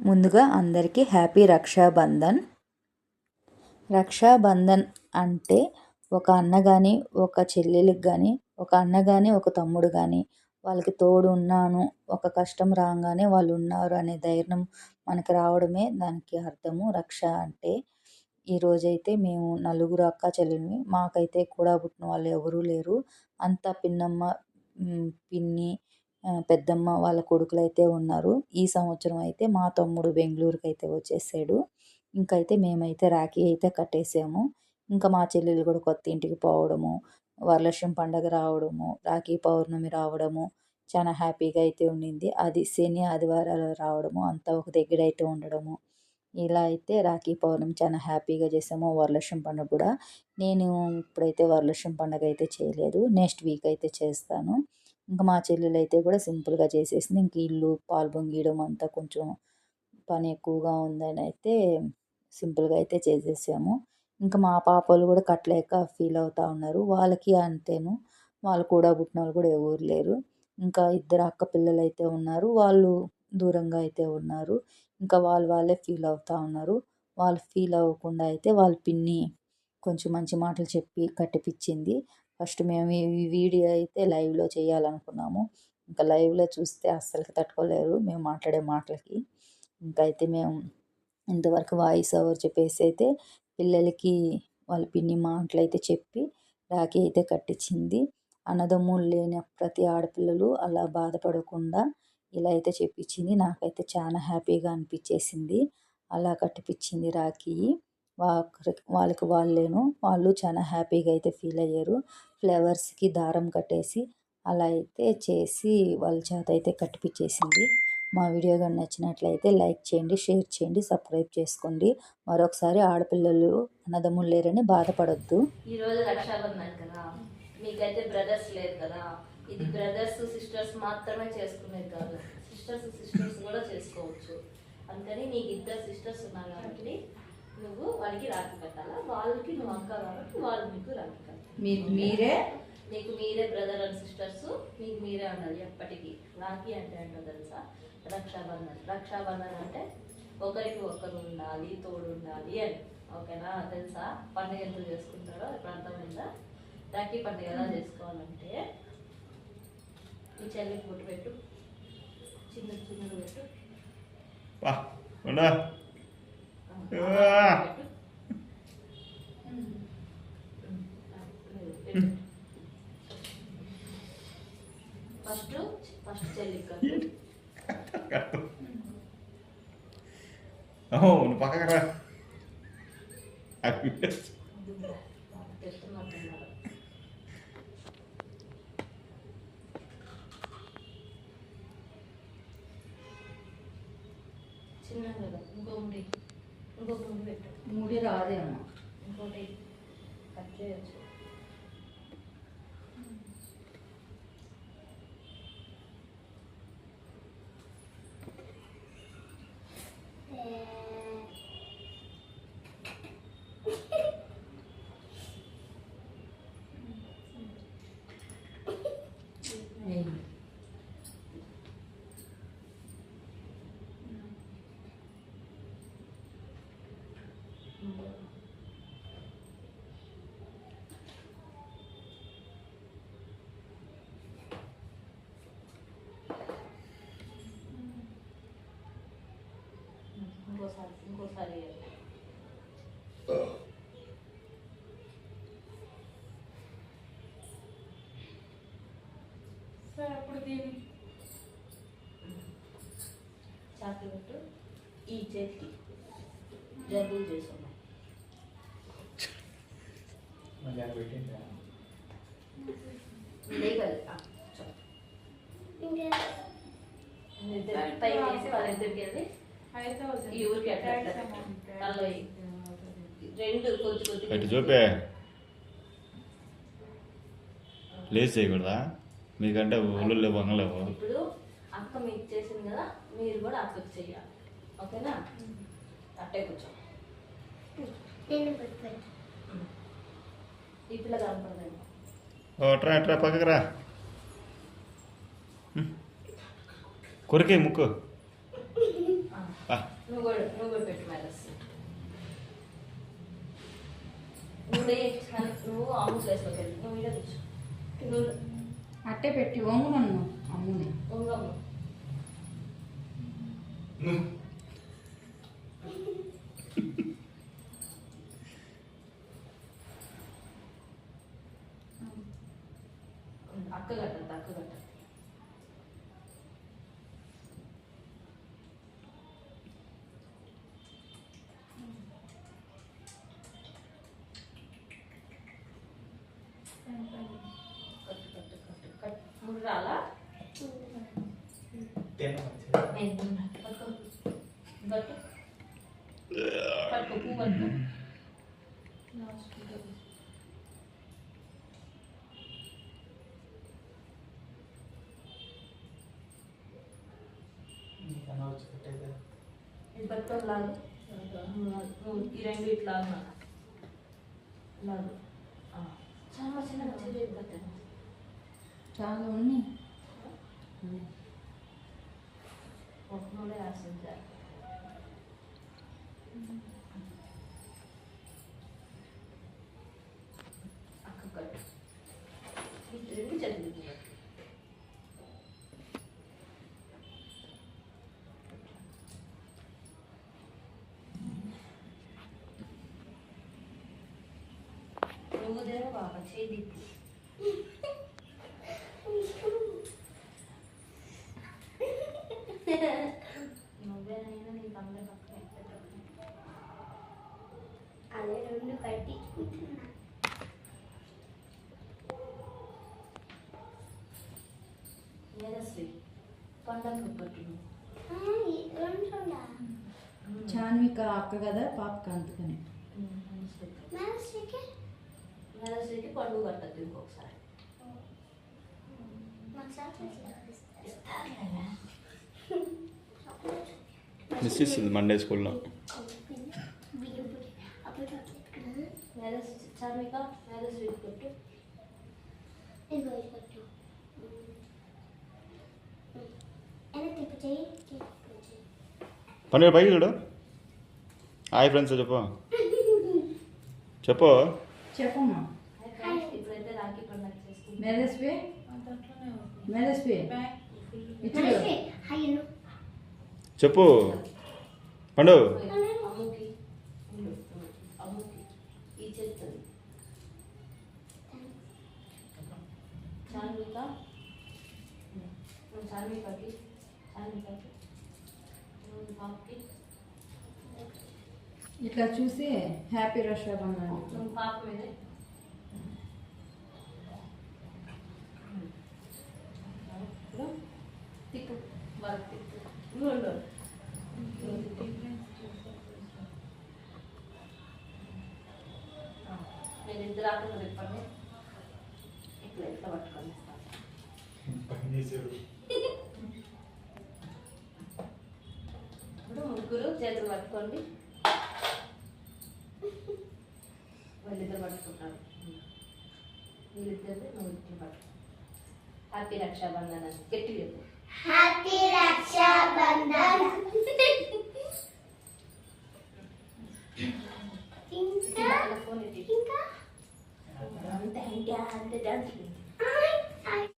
ముందుగా అందరికీ హ్యాపీ రక్షాబంధన్. రక్షాబంధన్ అంటే ఒక అన్న కానీ ఒక చెల్లెలికి కానీ ఒక అన్న కానీ ఒక తమ్ముడు కానీ వాళ్ళకి తోడు ఉన్నాను ఒక కష్టం రాగానే వాళ్ళు ఉన్నారు అనే ధైర్యం మనకి రావడమే దానికి అర్థము. రక్ష అంటే ఈరోజైతే మేము నలుగురు అక్క చెల్లెల్ని మాకైతే కూడా పుట్టిన వాళ్ళు ఎవరూ లేరు. అంతా పిన్నమ్మ పిన్ని పెద్దమ్మ వాళ్ళ కొడుకులు అయితే ఉన్నారు. ఈ సంవత్సరం అయితే మా తమ్ముడు బెంగళూరుకి అయితే వచ్చేసాడు. ఇంకైతే మేమైతే రాఖీ అయితే కట్టేసాము. ఇంకా మా చెల్లెలు కూడా కొత్త ఇంటికి పోవడము వరలక్ష్మి పండగ రావడము రాఖీ పౌర్ణమి రావడము చాలా హ్యాపీగా అయితే ఉండింది. అది శని ఆదివారాలు రావడము అంతా ఒక దగ్గర అయితే ఉండడము. ఇలా అయితే రాఖీ పౌర్ణమి చాలా హ్యాపీగా చేసాము. వరలక్ష్మి పండుగ కూడా. నేను ఇప్పుడైతే వరలక్ష్మి పండుగ అయితే చేయలేదు. నెక్స్ట్ వీక్ అయితే చేస్తాను. ఇంకా మా చెల్లెలు అయితే కూడా సింపుల్గా చేసేసింది. ఇంక ఇల్లు పాలు పొంగియడం అంతా కొంచెం పని ఎక్కువగా ఉందని అయితే సింపుల్గా అయితే చేసేసాము. ఇంకా మా పాపలు కూడా కట్టలేక ఫీల్ అవుతూ ఉన్నారు. వాళ్ళకి అంతేను. వాళ్ళు కూడా పుట్టిన వాళ్ళు కూడా ఎవరు లేరు. ఇంకా ఇద్దరు అక్క పిల్లలు అయితే ఉన్నారు. వాళ్ళు దూరంగా అయితే ఉన్నారు. ఇంకా వాళ్ళు వాళ్ళే ఫీల్ అవుతూ ఉన్నారు. వాళ్ళు ఫీల్ అవ్వకుండా అయితే వాళ్ళ పిన్ని కొంచెం మంచి మాటలు చెప్పి కట్టిపించింది ఫస్ట్ మేము ఈ వీడియో అయితే లైవ్లో చేయాలనుకున్నాము. ఇంకా లైవ్లో చూస్తే అస్సలు తట్టుకోలేరు మేము మాట్లాడే మాటలకి. ఇంకా అయితే మేము ఇంతవరకు వాయిస్ ఓవర్ చెప్పేసి అయితే పిల్లలకి వాళ్ళ పిన్ని మాటలు అయితే చెప్పి రాఖీ అయితే కట్టించింది. అన్నదమ్ములు లేని ప్రతి ఆడపిల్లలు అలా బాధపడకుండా ఇలా అయితే చెప్పించింది. నాకైతే చాలా హ్యాపీగా అనిపించేసింది. అలా కట్టిపించింది రాఖీ. వాళ్ళకి వాళ్ళేను. వాళ్ళు చాలా హ్యాపీగా అయితే ఫీల్ అయ్యారు. ఫ్లవర్స్కి దారం కట్టేసి అలా అయితే చేసి వాళ్ళ చేత అయితే కట్టిపించేసింది మా వీడియో కానీ నచ్చినట్లయితే లైక్ చేయండి షేర్ చేయండి సబ్స్క్రైబ్ చేసుకోండి. మరొకసారి ఆడపిల్లలు అన్నదమ్ములు లేరని బాధపడద్దు. ఈరోజు రక్షాబంధన్ కదా? మీకైతే బ్రదర్స్ లేదు కదా? ఇది బ్రదర్స్ సిస్టర్స్ మాత్రమే చేసుకునేది కాదు. సిస్టర్స్ సిస్టర్స్ కూడా చేసుకోవచ్చు. అందుకని నీకు ఇద్దరు సిస్టర్స్ ఉన్నారు కాబట్టి నువ్వు వాళ్ళకి రాఖీ కట్టాలా? వాళ్ళకి నువ్వు అక్క కాబట్టి వాళ్ళు మీకు రాఖీ కట్టాలి మీరు మీరే? నీకు మీరే బ్రదర్ అండ్ సిస్టర్స్ మీకు మీరే ఉండాలి ఎప్పటికీ. రాఖీ అంటే ఏంటో తెలుసా? రక్షాబంధన్. రక్షాబంధన్ అంటే ఒకరికి ఒకరు ఉండాలి తోడు ఉండాలి అని. ఓకేనా? తెలుసా? పండుగ ఎంత చేసుకుంటారో? ఇప్పుడు అర్థమైందా? రాఖీ పండుగ ఎలా చేసుకోవాలంటే మీ చెల్లికి పుట్టు పెట్టు. చిన్న చిన్నది పెట్టు వా ఉండా ఆ, పెట్టు. పెట్టు. ఫస్ట్ ఫస్ట్ చెల్లికి కట్టు. పక్కకు రా అవి చిన్నగా ఇంకో ఉండే ఇంకొక ముడి పెట్టు. ముడి రాదేమో. ఇంకోటి కట్ చేయొచ్చు. ఇంకోసారి ఇంకోసారి వేయాలి. చాక్లెట్ ఈ చేతికి జబ్బులు చేసి ఉన్నాయి లేగలు పైకి వేసి వాళ్ళిద్దరికి వెళ్ళి ఈ ఊరికి. రెండు కొద్ది కొద్ది అటు చూపే. లేచి చేయకూడదా? మీకంటే ఒళ్ళు లేవు వంగలేవు ఇప్పుడు అక్క మీకు చేసింది కదా మీరు కూడా అక్కకు చెయ్యాలి. ఓకేనా? అట్టే కూర్చో. ఈ పిల్ల కనపడదండి ఓ ట్రా ట్రా పక్కకు రా. కొరికే ముక్కు. నువ్వు కూడా నువ్వు కూడా పెట్టు మ్యారేజ్ నువ్వు నువ్వు అమ్ము ప్లేస్లోకి వెళ్ళి నువ్వు ఇలా నువ్వు అట్టే పెట్టి నన్ను అమ్ముని. ఉంగమ్ము అక్క కట్టు కట్టు కట్టు కట్టు మూడు రాలా పట్టుకో పట్టు పట్టుకో పువ్వు పట్టుకో ఇది పట్టుకొని లాగు నువ్వు ఈ రెండు ఇట్లా లాగు నాన్న. లాగు ఆ. చాలా చిన్నగా చిన్న కట్టాను చాలా ఉన్నాయి ఒక నూనె రాసించారు అక్క కట్టు ఈ రెండు చేతులు కట్టు దేవ బాబా చేయి నువ్వేనైనా నీ తమ్ముడే పక్కన అదే రెండు రెండు చూడా చాన్విక అక్క కదా పాపకి అందుకని మేధశ్రీకి పండుగ కట్టద్దు ఇంకొకసారి మిస్ ఇస్తుంది మండే స్కూల్లో. పండుగ పైకి చూడు. హాయ్ ఫ్రెండ్స్ చెప్పు. చెప్పు. చెప్పమ్మా. ఇప్పుడైతే రాఖీ పండుగ చేసుకుంటాం మేధస్వి? మేధస్వి? ఇచ్చుడు. మనసుకి హాయ్ అను చెప్పు. పండు. అమ్ముకి. అమ్ముకి ఈ చేస్తుంది చార్మిక నువ్వు చార్మికకి చార్మికకి నువ్వు పాపకి ఇట్లా చూసి హ్యాపీ రక్షాబంధన్ నువ్వు పాప మీదే ఇప్పుడు తిక్కు బాగా తిక్కు నువ్వు ఉండు. నువ్వు తిక్కు. ఆ, నేను ఇద్దరు ఆటలు చెప్పండి ఇట్లా ఇట్లా పట్టుకొని ఇప్పుడు ముగ్గురు చేతులు పట్టుకోండి. వాళ్ళిద్దరు పట్టుకుంటారు. వీళ్ళిద్దరు నువ్వు ఇద్దరు పట్టుకో హ్యాపీ రక్షాబంధన్ అని గట్టి చెప్పు. హ్యాపీ రక్షాబంధన్ ఇంకా? ఇంకా? అంతే అంటే అంతే.